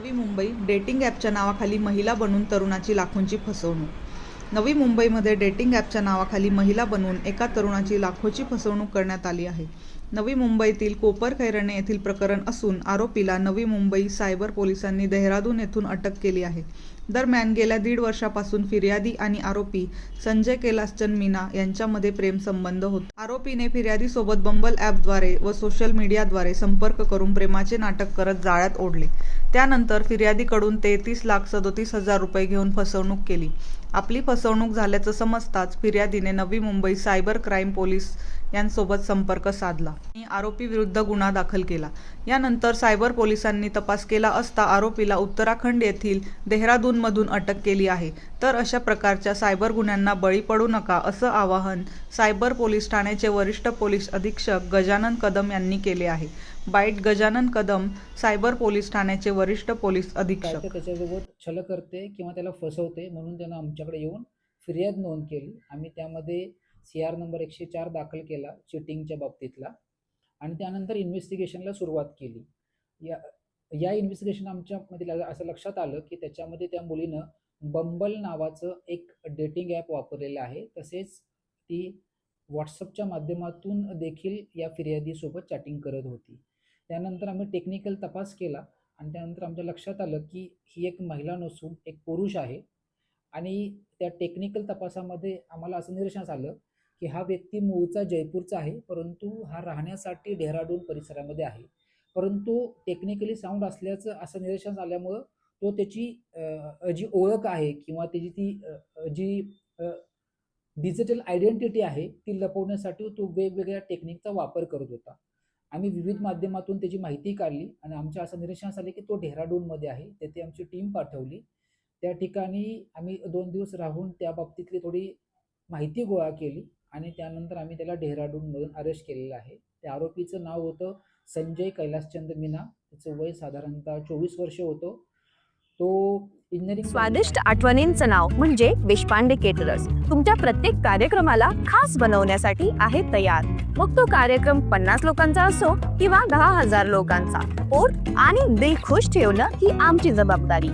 Navi Mumbai dating ॲपच्या नावाखाली महिला बनून तरुणाची लाखोंची फसवणूक. नवी मुंबईमध्ये डेटिंग ॲपच्या नावाखाली महिला बनवून एका तरुणाची लाखोची फसवणूक करण्यात आली आहे. नवी मुंबईतील कोपर खैरणे येथील प्रकरण असून आरोपीला नवी मुंबई सायबर पोलिसांनी देहरादून येथून अटक केली आहे. दरम्यान गेल्या दीड वर्षापासून फिर्यादी आणि आरोपी संजय कैलासचंद मीना यांच्यामध्ये प्रेमसंबंध होता. आरोपीने फिर्यादीसोबत बंबल ॲपद्वारे व सोशल मीडियाद्वारे संपर्क करून प्रेमाचे नाटक करत जाळ्यात ओढले. त्यानंतर फिर्यादीकडून तेहतीस लाख सदोतीस हजार रुपये घेऊन फसवणूक केली. आपली फसवणूक झाल्याचं समजताच फिर्यादीने Navi Mumbai cyber crime police यांसोबत संपर्क साधला. आणि आरोपी विरुद्ध गुन्हा दाखल केला. यानंतर सायबर पोलिसांनी तपास केला असता आरोपीला उत्तराखंड येथील देहरादूनमधून अटक केली आहे. तर अशा प्रकारच्या सायबर गुन्ह्यांना बळी पडू नका असं आवाहन सायबर पोलीस ठाण्याचे वरिष्ठ पोलीस अधीक्षक गजानन कदम यांनी केले आहे. Byte Gajanan Kadam cyber police ठाण्याचे वरिष्ठ पोलीस अधीक्षक. त्याच्यासोबत छल करते किंवा त्याला फसवते म्हणून त्यानं आमच्याकडे येऊन फिर्याद नोंद केली. आम्ही त्यामध्ये सी आर नंबर एकशे चार दाखल केला चिटिंगच्या बाबतीतला. आणि त्यानंतर इन्व्हेस्टिगेशनला सुरुवात केली. या या इन्व्हेस्टिगेशन आमच्यामध्ये असं लक्षात आलं की त्याच्यामध्ये त्या मुलीनं बंबल नावाचं एक डेटिंग ॲप वापरलेलं आहे. तसेच ती व्हॉट्सअपच्या माध्यमातून देखील या फिर्यादीसोबत चॅटिंग करत होती. त्यानंतर आम्ही टेक्निकल तपास केला. आणि त्यानंतर आमच्या लक्षात आलं की ही एक महिला नसून एक पुरुष आहे. आणि त्या टेक्निकल तपासामध्ये आम्हाला असं निदर्शनास आलं की हा व्यक्ती मूळचा जयपूरचा आहे परंतु हा राहण्यासाठी डेहराडून परिसरामध्ये आहे. परंतु टेक्निकली साऊंड असल्याचं असं निदर्शनास आल्यामुळं तो त्याची जी ओळख आहे किंवा त्याची ती जी डिजिटल आयडेंटिटी आहे ती लपवण्यासाठी तो वेगवेगळ्या टेक्निकचा वापर करत होता. आम्ही विविध माध्यमातून त्याची माहिती काढली आणि आमच्या असं निरीक्षणास आले की तो डेहराडूनमध्ये आहे. तेथे आमची टीम पाठवली. त्या ठिकाणी आम्ही दोन दिवस राहून त्या बाबतीतली थोडी माहिती गोळा केली आणि त्यानंतर आम्ही त्याला डेहराडूनमधून अरेस्ट केलेलं आहे. त्या आरोपीचं नाव होतं संजय कैलासचंद मीना. त्याचं वय साधारणतः चोवीस वर्ष होतं. तो इंजिनिअरिंग स्वादिष्ट आठवणींचं नाव म्हणजे देशपांडे केटरर्स तुमच्या प्रत्येक कार्यक्रमाला खास बनवण्यासाठी आहे तयार. मग तो कार्यक्रम पन्नास लोकांचा असो किंवा दहा हजार लोकांचा. पोट आणि दिल खुश ठेवणं ही आमची जबाबदारी.